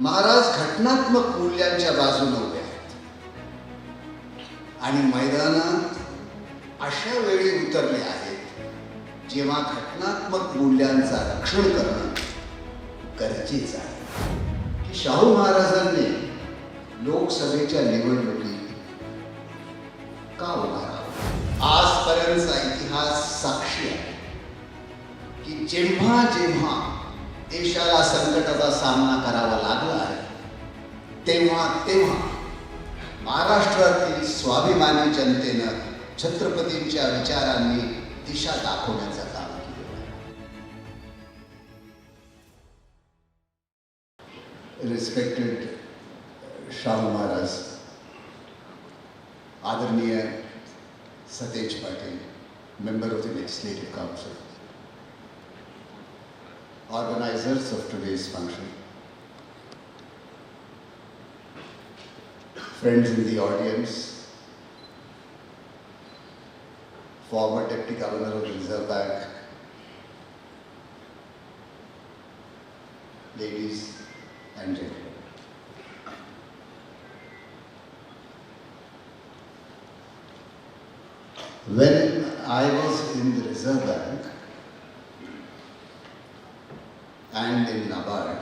महाराज घटनात्मक मूल्यांच्या बाजूने उभे आहेत. आणि मैदानात अशा वेळी उतरले आहेत जेव्हा घटनात्मक मूल्यांचा रक्षण करणं गरजेचं आहे. की शाहू महाराजांनी लोकसभेच्या निवडणुकीत का उभा राहावं? आजपर्यंतचा इतिहास साक्षी आहे की जेव्हा जेव्हा देशाला संकटाचा सामना करावा लागला आहे. तेव्हा तेव्हा महाराष्ट्रातील स्वाभिमानी जनतेनं छत्रपतींच्या विचारांनी दिशा दाखवण्याचं काम केलं. रिस्पेक्टेड शाहू महाराज आदरणीय Satej Patil member of the legislative council organizers of today's function, friends in the audience, former Deputy Governor of the Reserve Bank, ladies and gentlemen. When I was in the Reserve Bank, and in NABARD,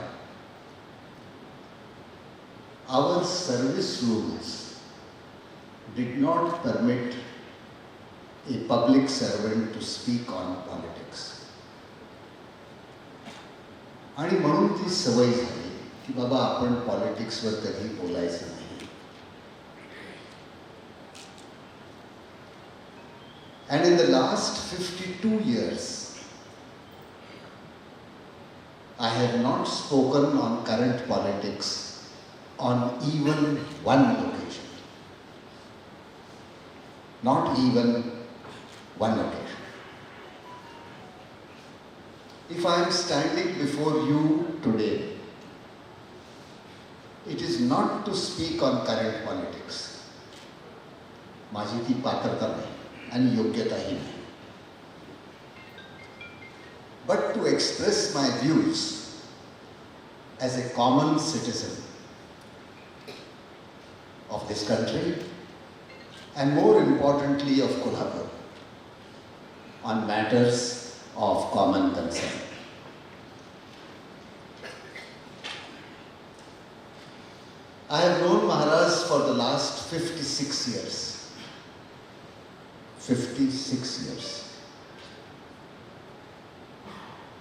our service rules did not permit a public servant to speak on politics. आणि म्हणून ती सवय झाली की बाबा आपण पॉलिटिक्सवर कधी बोलायचं नाही and in the last fifty two years I have not spoken on current politics on even one occasion. Not even one occasion. If I am standing before you today, it is not to speak on current politics. माझी ती पात्रता नाही आणि योग्यताही नाही but to express my views as a common citizen of this country and more importantly of Kolhapur on matters of common concern. I have known Maharaj for the last 56 years. 56 years.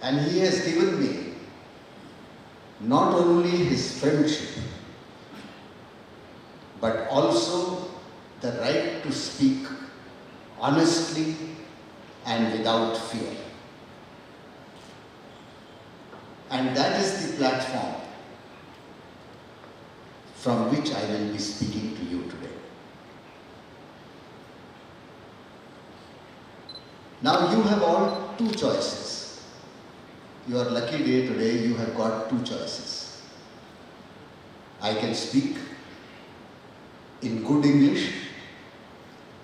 And he has given me not only his friendship, but also the right to speak honestly and without fear. And that is the platform from which I will be speaking to you today. Now you have all two choices Your lucky day today, you have got two choices. I can speak in good English,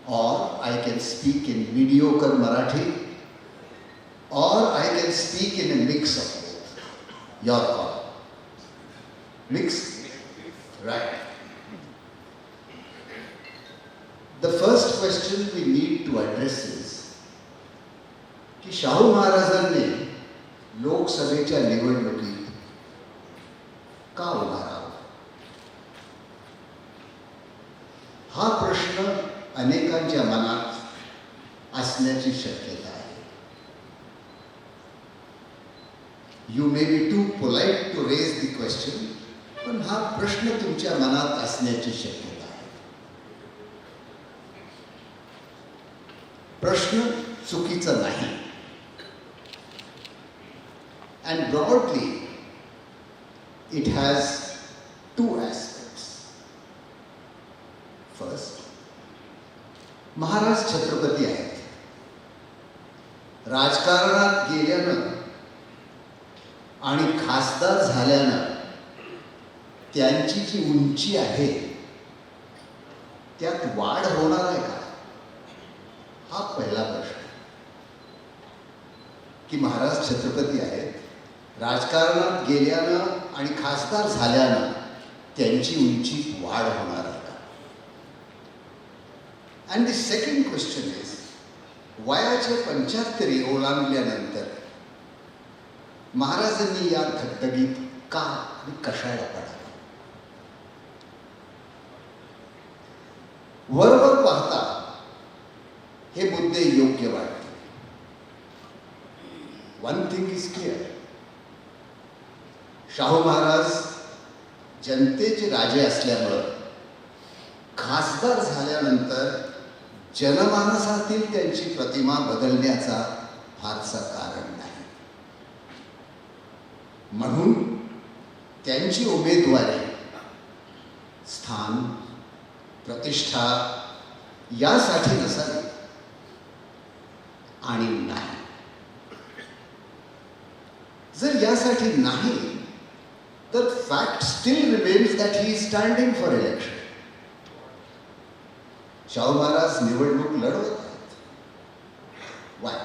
or I can speak in mediocre Marathi, or I can speak in a mix of both. Your call. Mix? Right. The first question we need to address is की शाहू महाराजांनी लोकसभेच्या निवडणुकीत का उभा राहावं? हा प्रश्न अनेकांच्या मनात असण्याची शक्यता आहे. You may be too polite to raise the question पण हा प्रश्न तुमच्या मनात असण्याची शक्यता आहे. प्रश्न चुकीचा नाही. And broadly, it has two aspects. First, Maharaj Chhatrapati आहेत. राजकारणात गेल्यानं आणि खासदार झाल्यानं त्यांची जी उंची आहे त्यात वाढ होणार आहे का? हा पहिला प्रश्न. की महाराज छत्रपती आहेत राजकारणात गेल्यानं आणि खासदार झाल्यानं त्यांची उंची वाढ होणार आहे. का and the second question is वयाच्या पंच्याहत्तरी ओलांडल्यानंतर महाराजांनी या धगधगीत का आणि कशाला पडावं? वरवर पाहता हे मुद्दे योग्य वाटते one thing is clear Shahu Maharaj जनतेचे राजे असल्यामुळं खासदार झाल्यानंतर जनमानसातील त्यांची प्रतिमा बदलण्याचा फारसा कारण नाही. म्हणून त्यांची उमेदवारी स्थान प्रतिष्ठा यासाठी नसावी आणि नाही. जर यासाठी नाही तर fact still remains that he standing for election Shahu Maharaj निवडणूक लढवत आहेत why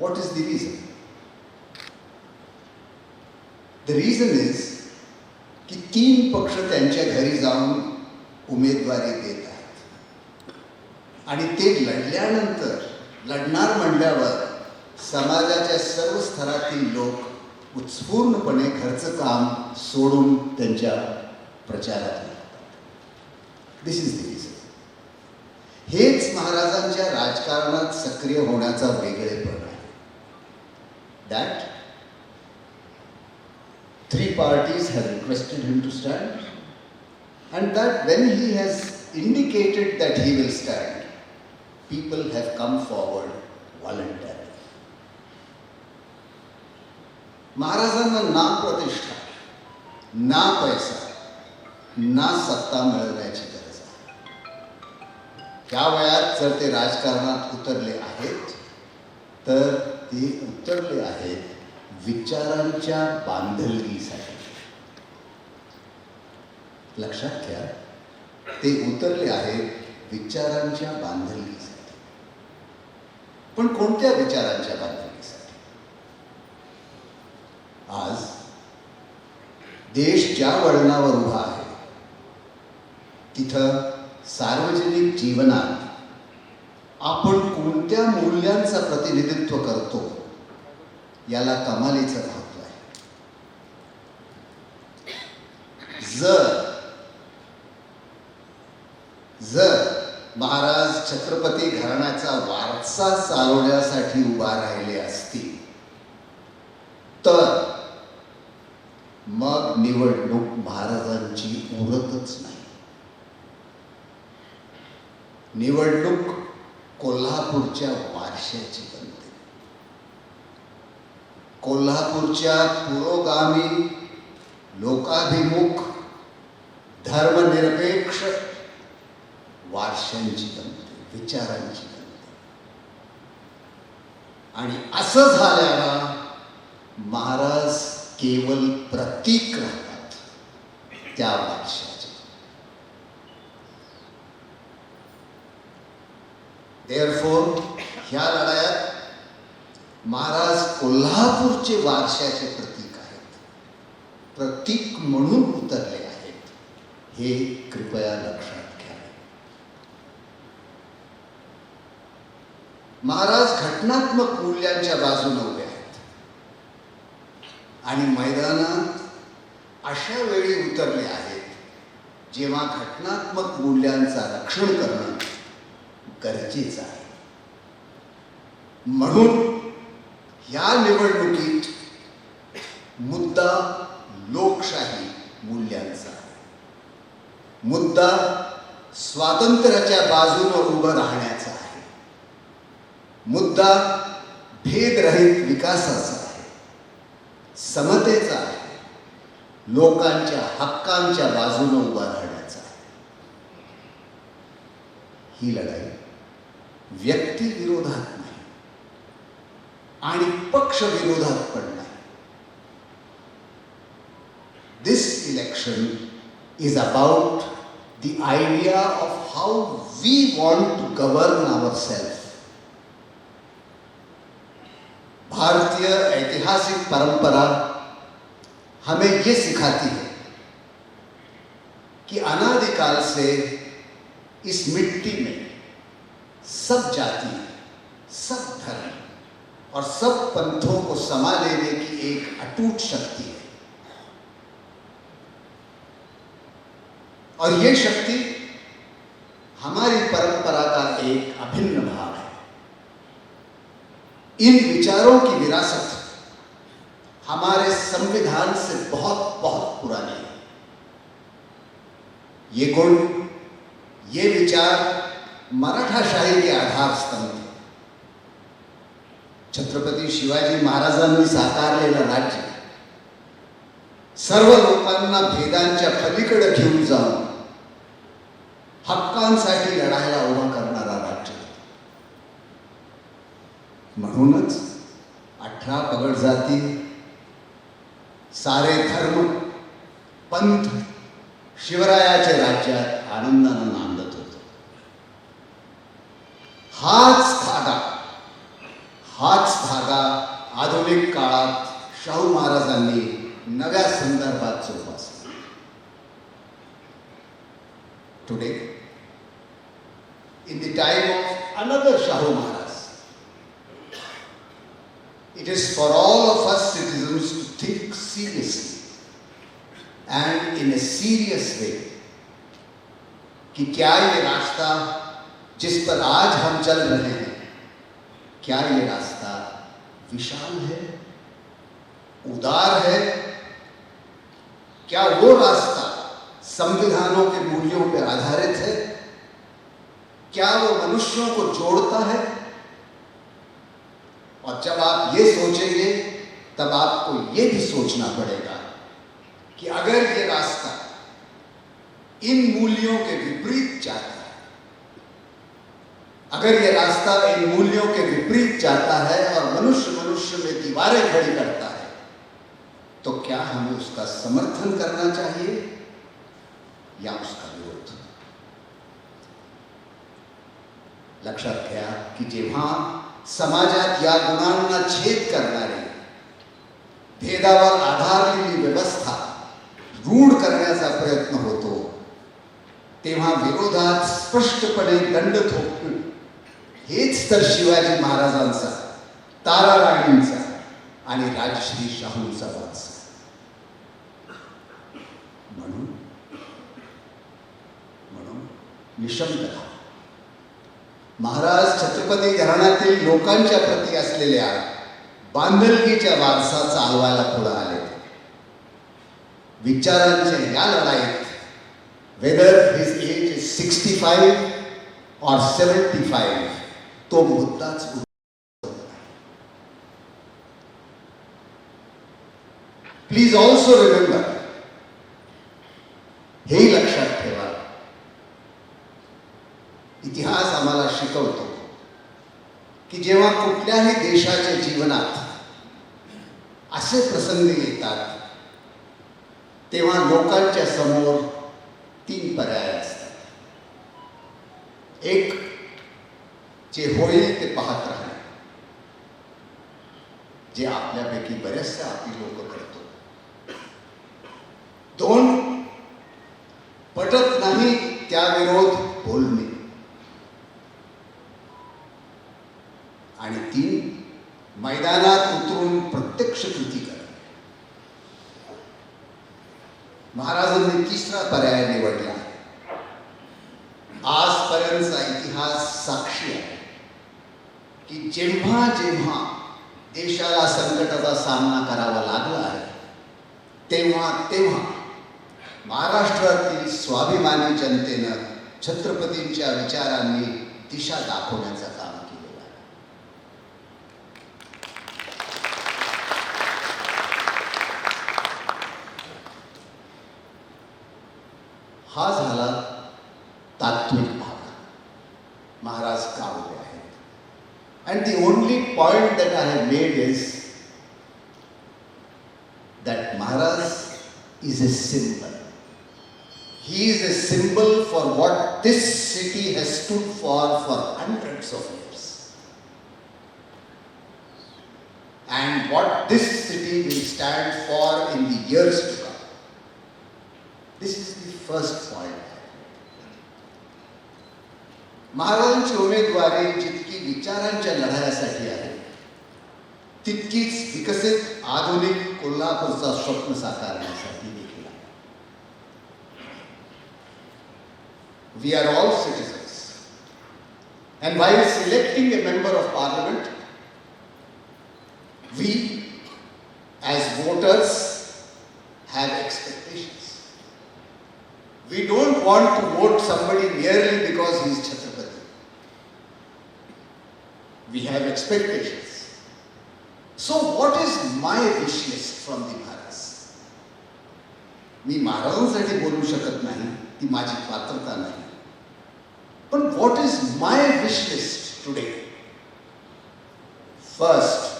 what is the reason the reason is की तीन पक्ष त्यांच्या घरी जाऊन उमेदवारी देत आहेत. आणि ते लढल्यानंतर लढणार म्हणल्यावर समाजाच्या सर्व स्तरातील लोक उत्स्फूर्णपणे घरचं काम सोडून त्यांच्या प्रचारात दिस इज द रिझन हेच महाराजांच्या राजकारणात सक्रिय होण्याचा वेगळेपण आहे. That three parties have requested him to stand and that when he has indicated that he will stand people have come forward voluntary महाराजांना ना प्रतिष्ठा ना पैसा ना सत्ता मिळवण्याची गरज आहे. त्या वयात जर ते राजकारणात उतरले आहेत तर ते उतरले आहेत विचारांच्या बांधलगीसाठी. लक्षात घ्या ते उतरले आहेत विचारांच्या बांधलगीसाठी. पण कोणत्या विचारांच्या बांधलगी आज देश ज्या वळणावर उभा आहे तिथं सार्वजनिक जीवनात आपण कोणत्या मूल्यांचं प्रतिनिधित्व करतो याला कमालीचं महत्त्व आहे. जर जर महाराज छत्रपती घराण्याचा वारसा चालवण्यासाठी उभा राहिले असतील तर मग निवडणूक महाराजांची उरतच नाही. निवडणूक कोल्हापूरच्या वारशाची बनते. कोल्हापूरच्या पुरोगामी लोकाभिमुख धर्मनिरपेक्ष वारशांची बनते विचारांची बनते. आणि असं झाल्याला महाराज केवळ प्रतीक राहतात. त्या वारशाचे देअरफोर ह्या लढायात महाराज कोल्हापूरचे वारशाचे प्रतीक आहेत. प्रतीक म्हणून उतरले आहेत. हे कृपया लक्षात घ्या. महाराज घटनात्मक मूल्यांच्या बाजूने आणि मैदानात अशा वेळी उतरले आहेत जेव्हा घटनात्मक मूल्यांचा रक्षण करणं गरजेचं आहे. म्हणून या निवडणुकीत मुद्दा लोकशाही मूल्यांचा मुद्दा स्वातंत्र्याच्या बाजूने उभं राहण्याचा आहे. मुद्दा भेदरहित विकासाचा समतेचा आहे. लोकांच्या हक्कांच्या बाजूने उभा राहण्याचा आहे. ही लढाई व्यक्तिविरोधात नाही आणि पक्ष विरोधात पण नाही. This election is about the idea of how we want to govern our भारतीय ऐतिहासिक परंपरा हमें ये सिखाती है कि अनादिकाल से इस मिट्टी में सब जाति, सब धर्म और सब पंथों को समा लेने की एक अटूट शक्ति है। और ये शक्ति हमारी इन विचारों की विरासत हमारे संविधान से बहुत बहुत पुरानी है। ये गुण ये विचार मराठाशाही के आधार स्तंभ थे। छत्रपती शिवाजी महाराजांनी साकारलेलं राज्य सर्व लोकांना भेदांच्या पलीकडे घेऊन जाऊन हक्कांसाठी लढायला उभा करणारा राज्य म्हणूनच अठरा पगड जाती सारे धर्म पंथ शिवरायाच्या राज्यात आनंदानं नांदत होत. हाच धागा हाच धागा आधुनिक काळात शाहू महाराजांनी नव्या संदर्भात जोपासला. Today in the time of another Shahu Maharaj serious कि क्या ये रास्ता जिस पर आज हम चल रहे हैं, क्या ये रास्ता विशाल है, उदार है? क्या वो रास्ता संविधानों के मूल्यों पर आधारित है? क्या वो मनुष्यों को जोड़ता है? और जब आप ये सोचेंगे, तब आपको ये भी सोचना पड़ेगा कि अगर ये रास्ता इन मूल्यों के विपरीत जाता है। अगर ये रास्ता इन मूल्यों के विपरीत जाता है और मनुष्य मनुष्य में दीवारें खड़ी करता है तो क्या हमें उसका समर्थन करना चाहिए या उसका विरोध? लक्षात घ्या की जेव्हा समाजात या गुणांना छेद करणारी, भेदावर आधारलेली व्यवस्था रूढ करण्याचा प्रयत्न होतो तेव्हा विरोधात स्पष्टपणे दंड थोपणे हेच तर शिवाजी महाराजांचा तारा राणींचा आणि राजश्री शाहूंचा वास म्हणून म्हणून निशंक महाराज छत्रपती घराण्यातील लोकांच्या प्रती असलेल्या बांधलगीच्या वारसाचा अहवाला पुढे आले विचारांच्या या लढाईत whether his age is sixty five और सेवन्टी फाईव्ह तो मुद्दाच प्लीज ऑल्सो रिमेंबर हेही लक्षात ठेवा. इतिहास आम्हाला शिकवतो की जेव्हा कुठल्याही देशाच्या जीवनात असे प्रसंग येतात तेव्हा लोकांच्या समोर तीन पर्याय असतात. एक जे होईल ते पाहत राहणे. जे आपल्यापैकी बरेचसे आपली लोक करतो. दोन पटत नाही त्याविरोध बोलणे आणि तीन मैदानात उतरून प्रत्यक्ष कृती करणे महाराजांनी तिसरा पर्याय निवडला आजपर्यंतचा इतिहास साक्षी आहे की जेव्हा जेव्हा देशाला संकटाचा सामना करावा लागला आहे. तेव्हा तेव्हा महाराष्ट्रातील स्वाभिमानी जनतेनं छत्रपतींच्या विचारांनी दिशा दाखवण्याचं काम केलेलं आहे. हा झाला तात्विक भाग. महाराज कावले आहेत. And the only point that I have made is That Maharaj is a symbol. He is a symbol for what this city has stood for for hundreds of years. and what this city will stand for in the years to come. This is the first point. महाराजांची उमेदवारी जितकी विचारांच्या लढायासाठी आहे तितकीच विकसित आधुनिक कोल्हापूरचा स्वप्न साकारण्यासाठी देखील आहे we are all citizens and while selecting a member of parliament we as voters have expectations we don't want to vote somebody merely because he is Chhatrapati. We have expectations. So what is my wish from the Maharaj मी महाराजांसाठी बोलू शकत नाही ती माझी पात्रता नाही. पण what is my wish list today first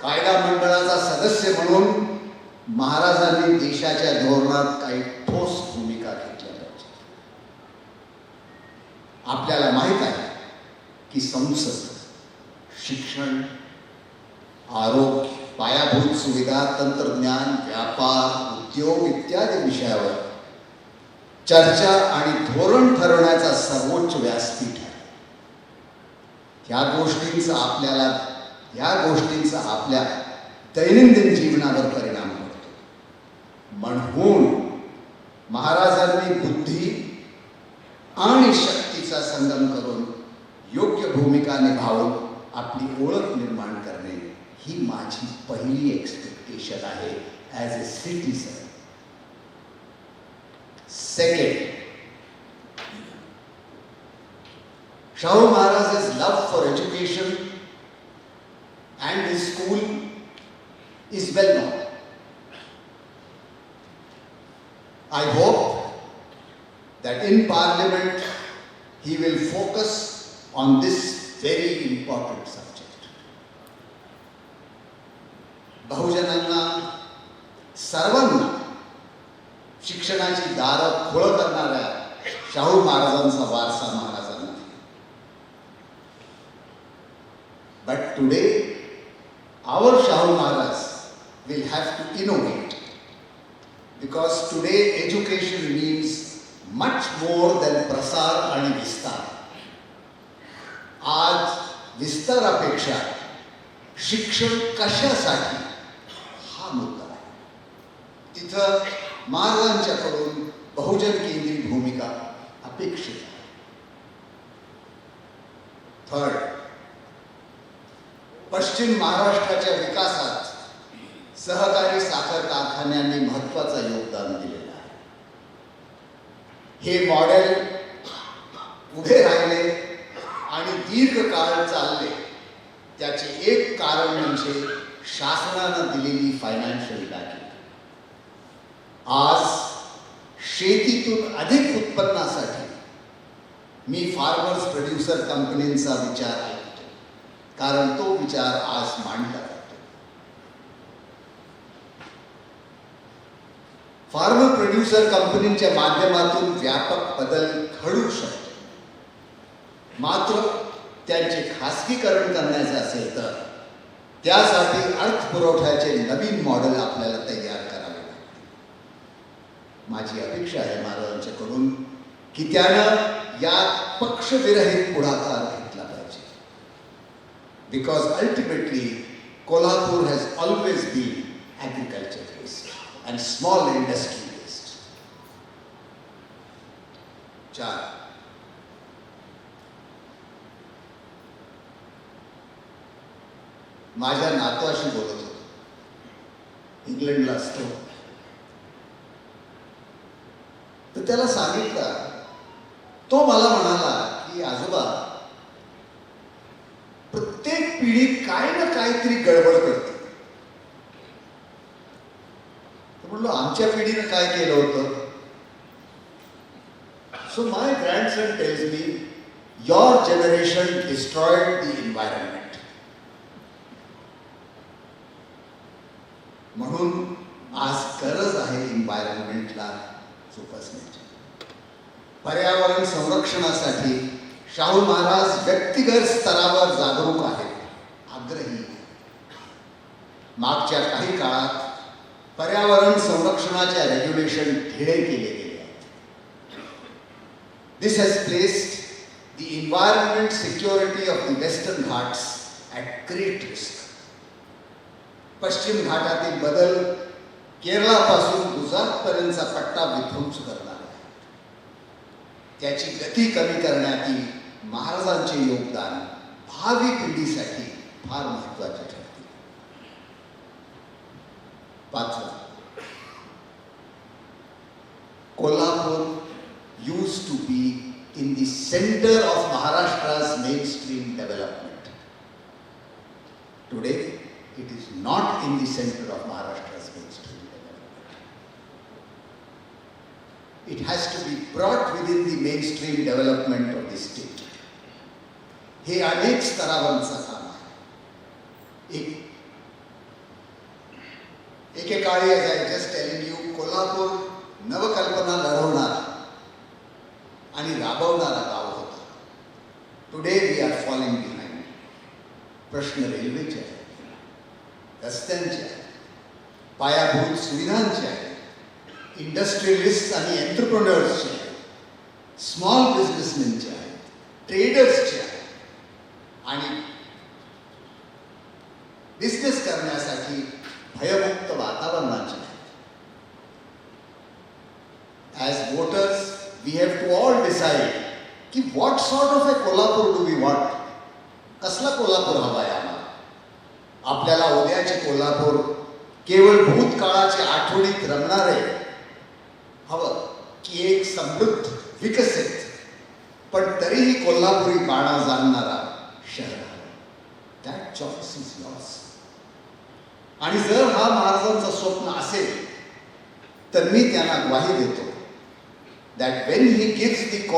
कायदा मंडळाचा सदस्य म्हणून महाराजांनी देशाच्या धोरणात काही ठोस भूमिका घेतल्या पाहिजे आपल्याला माहीत आहे की संसद शिक्षण आरोग्य पायाभूत सुविधा तंत्रज्ञान व्यापार उद्योग इत्यादी विषयावर चर्चा आणि धोरण ठरवण्याचा सर्वोच्च व्यासपीठ आहे. ह्या गोष्टींचा आपल्याला ह्या गोष्टींचा आपल्या दैनंदिन जीवनावर परिणाम होतो. म्हणून महाराजांनी बुद्धी आणि शक्तीचा संगम करून योग्य भूमिका निभावून अपनी ओख निर्माण करने ही माझी पहली एक्सपेक्टेशन है as a citizen second Shahu Maharaj is love for education and school is well known I hope that in parliament he will focus on this very important subject. बहुजनांना सर्वांना शिक्षणाची दारं खोळ करणाऱ्या शाहू महाराजांचा वारसा महाराजांना दिला. But today, our Shahu Maharaj will have to innovate because today education means much more than प्रसार आणि विस्तार आज विस्तारापेक्षा शिक्षण कशासाठी? हा मुद्दा आहे. तिथं महाराजांच्याकडून बहुजन केंद्रित भूमिका अपेक्षित आहे. थर्ड पश्चिम महाराष्ट्राच्या विकासात सहकारी साखर कारखान्यांनी महत्वाचं योगदान दिलेलं आहे. हे मॉडेल उभे राहिले आणि दीर्घकाळ चालले त्याचे एक कारण म्हणजे शासनानं दिलेली फायनान्शियल बॅकिंग आज शेतीतून अधिक उत्पन्नासाठी मी फार्मर्स प्रोड्युसर कंपनींचा विचार ऐकतो कारण तो विचार आज मांडला जातो. फार्मर प्रोड्युसर कंपनीच्या माध्यमातून व्यापक बदल घडू शकतो. मात्र त्यांचे खासगीकरण करण्याचे असेल तर त्यासाठी अर्थपुरवठ्याचे नवीन मॉडेल आपल्याला तयार करावे लागते माझी अपेक्षा आहे महाराजांच्याकडून की त्यानं यात पक्षविरहित पुढाकार घेतला पाहिजे. Because ultimately Kolhapur has always been agriculture based and small industry based चार. माझ्या नातवाशी बोलत होतो. इंग्लंडला असतो. तर त्याला सांगितलं तो मला म्हणाला की आजोबा प्रत्येक पिढी काय ना काहीतरी गडबड करते. तर म्हणलो आमच्या पिढीनं काय केलं होतं? So my grandson tells me your generation destroyed the environment म्हणून आज गरज आहे इन्व्हायरमेंटला जोपासण्याची पर्यावरण संरक्षणासाठी शाहू महाराज व्यक्तिगत स्तरावर जागरूक आहेत आग्रही मागच्या काही काळात पर्यावरण संरक्षणाच्या रेग्युलेशन ढिळे केले गेले आहेत. This has placed the environment security of the western Ghats at great risk पश्चिम घाटातील बदल केरळापासून गुजरातपर्यंतचा पट्टा विध्वंस करणार आहे. त्याची गती कमी करण्यातील महाराजांचे योगदान भावी पिढीसाठी फार महत्त्वाचे ठरते. पाचवा. Kolhapur used to be in the centre of महाराष्ट्रास mainstream development today it is not in the center of Maharashtra's mainstream development. It has to be brought within the mainstream development of the state. हे अनेक स्तरावरचं काम आहे एक एकेकाळी as I just telling you Kolhapur नवकल्पना लढवणारा आणि राबवणारा गाव होता today we are falling behind प्रश्न रेल्वेचे आहे रस्त्यांचे आहेत पायाभूत सुविधांचे आहे. इंडस्ट्रियलिस्ट आणि एंटरप्रोनर्सचे आहेत स्मॉल बिझनेसमॅनचे आहेत ट्रेडर्सचे आहे. आणि बिझनेस करण्यासाठी भयमुक्त वातावरणाचे आहे. Voters voters, we have to all की what sort of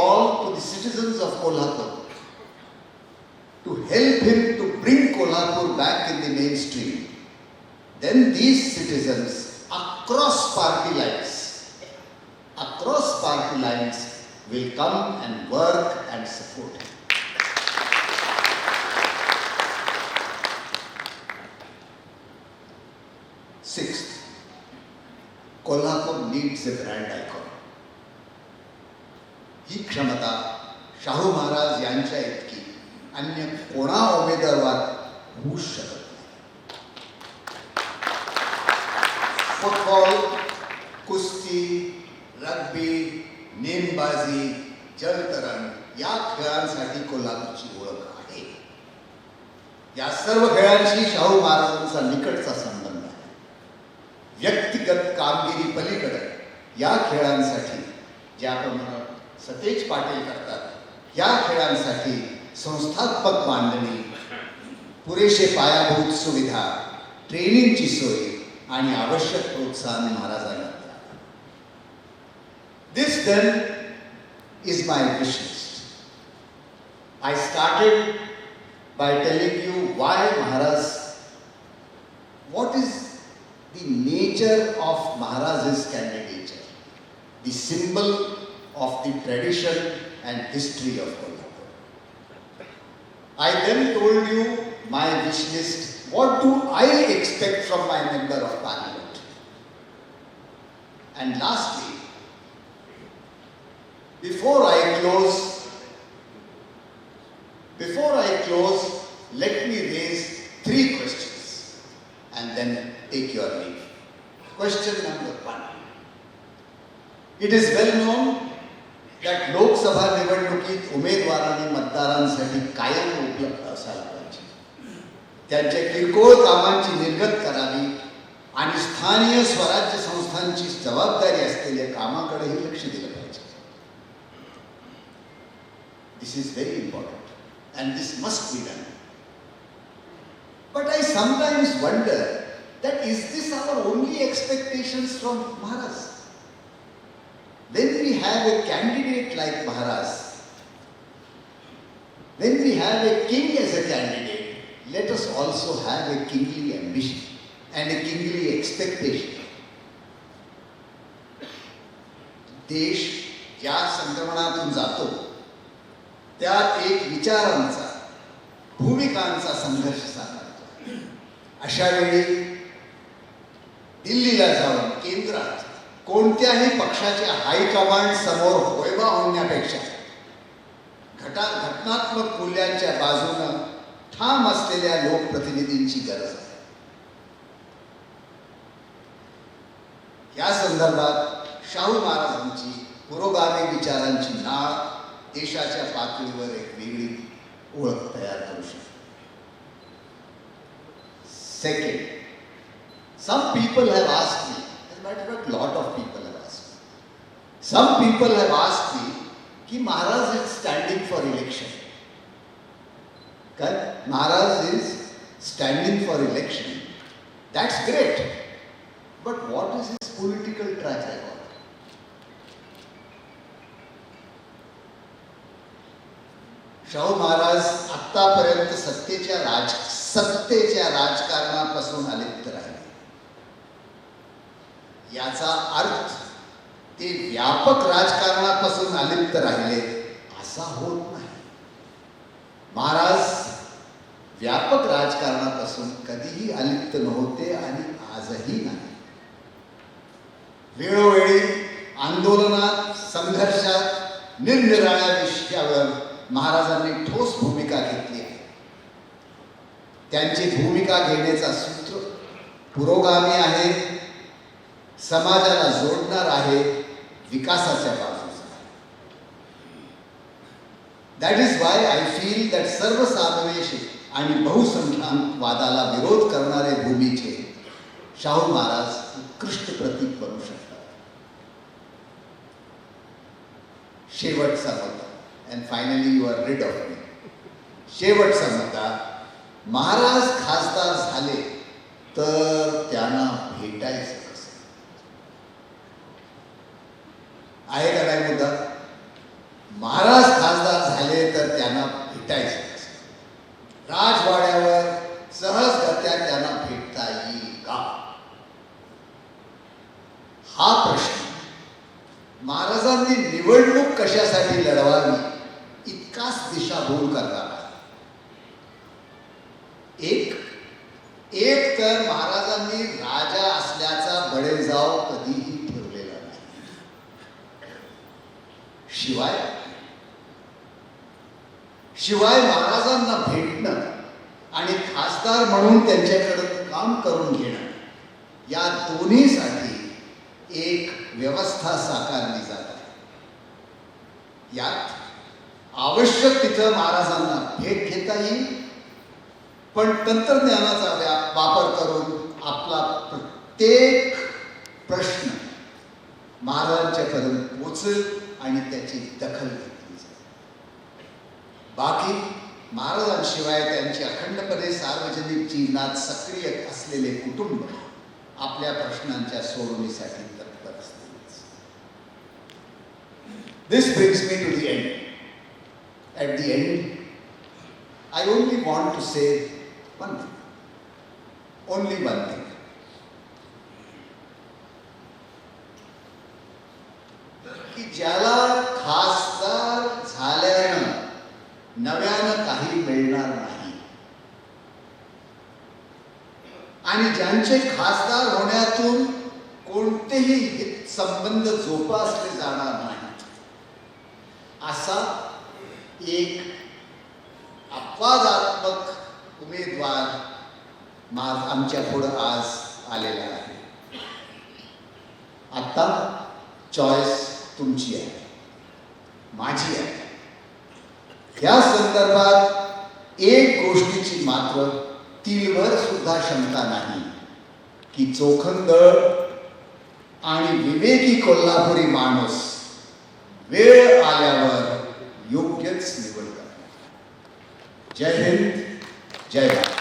call to the citizens of Kolhapur to help him to bring Kolhapur back in the mainstream, then these citizens across party lines, across party lines will come and work and support him. Sixth, Kolhapur needs a brand icon. ही क्षमता शाहू महाराज यांच्या इतकी. अन्य कोणा उमेदवार होऊ शकत football कुस्ती रग्बी नेमबाजी जलतरण या खेळांसाठी कोल्हापूरची ओळख आहे. या सर्व खेळांशी शाहू महाराजांचा निकटचा संबंध आहे. व्यक्तिगत कामगिरी पलीकडे या खेळांसाठी ज्याप्रमाणे सतेज पाटील करतात. या खेळांसाठी संस्थात्मक मांडणी पुरेशे पायाभूत सुविधा ट्रेनिंगची सोय आणि आवश्यक प्रोत्साहन महाराजांना this then is my wish I started by telling you why Maharaj what is the nature of Maharaj's candidature, the symbol of the tradition and history of Kolhapur. I then told you my wish list. What do I expect from my member of parliament? And lastly, before I close, before I close, let me raise three questions and then take your leave. Question number one. It is well known त्या लोकसभा निवडणुकीत उमेदवारांनी मतदारांसाठी कायम उपलब्ध असायला पाहिजे. त्यांच्या किरकोळ कामांची निर्गत करावी आणि स्थानीय स्वराज्य संस्थांची जबाबदारी असलेल्या कामाकडेही लक्ष दिलं पाहिजे. This is very important and this must be done but I sometimes wonder that is this our only expectations from Maharashtra When we have a candidate like Maharaj, when we have a king as a candidate, let us also have a kingly ambition and a kingly expectation. देश ज्या संक्रमणातून जातो त्या एक विचारांचा भूमिकांचा संघर्ष साकारतो अशा वेळी दिल्लीला जाऊन केंद्रात कोणत्याही पक्षाच्या हायकमांड समोर होयबा होण्यापेक्षा घटा घटनात्मक मूल्यांच्या बाजूनं ठाम असलेल्या लोकप्रतिनिधींची गरज आहे. या संदर्भात शाहू महाराजांची पुरोगामी विचारांची नाळ देशाच्या पातळीवर एक वेगळी ओळख तयार करू शकते. Second some people have asked me as a matter of fact lot of people have asked me. Some people have asked me की Maharaj is standing for election काय Maharaj is standing for election that's great but what is his political track record Shahu Maharaj आतापर्यंत सत्तेच्या राज सत्तेच्या राजकारणापासून अलिप्त राहिले. याचा अर्थ ते व्यापक राजकारणापासून अलिप्त राहिले असा होत नाही. महाराज व्यापक राजकारणापासून कधीही अलिप्त नव्हते आणि आजही नाही. वेळोवेळी आंदोलनात संघर्षात निरनिराळ्या विषयावर महाराजांनी ठोस भूमिका घेतली आहे. त्यांची भूमिका घेण्याचा सूत्र पुरोगामी आहे. समाजाला जोडणार आहे विकासाच्या बाजूचा that is why I feel that सर्वसामावेश आणि बहुसंख्याकवादाला विरोध करणारे भूमीचे शाहू महाराज उत्कृष्ट प्रतीक बनू शकतात. शेवटचा मुद्दा and finally you are rid of me शेवटचा मुद्दा महाराज खासदार झाले तर त्यांना भेटायचं. आहे का नाही मुद्दा? महाराज खासदार झाले तर त्यांना भेटायचं राजवाड्यावर सहजगत्या त्यांना भेटता येईल का? हा प्रश्न. महाराजांनी निवडणूक कशासाठी लढवावी? इतकाच दिशाभूल करणार एक एक तर महाराजांनी राजा असल्याचा बळेजाव कधीही ठेवलेला नाही शिवाय शिवाय महाराजांना भेटणं आणि खासदार म्हणून त्यांच्याकडं काम करून घेणं या दोन्हीसाठी एक व्यवस्था साकारली जात आहे. यात आवश्यक तिथं महाराजांना भेट घेता येईल पण तंत्रज्ञानाचा व्या वापर करून आपला प्रत्येक प्रश्न महाराजांच्यापर्यंत पोचेल. आणि त्याची दखल घेतली जाईल बाकी महाराजांशिवाय त्यांची अखंडपणे सार्वजनिक जीवनात सक्रिय असलेले कुटुंब आपल्या प्रश्नांच्या सोडवणीसाठी तत्पर असतील this brings me to the end at the end I only want to say one thing only one thing की ज्याला खासदार झाल्यानं नव्यानं काही मिळणार नाही. आणि ज्यांचे खासदार होण्यातून कोणतेही संबंध जोपासले जाणार नाही. असा एक अपवादात्मक उमेदवार मा आमच्या पुढं आज आलेला आहे. आता चॉईस तुमची आहे. माझी आहे. या संदर्भात एक गोष्टीची मात्र तिलभर सुद्धा शंका नाही. की चोखंदळ आणि विवेकी कोल्हापुरी माणूस वेळ आल्यावर योग्यच निवड करणार. जय हिंद जय भारत.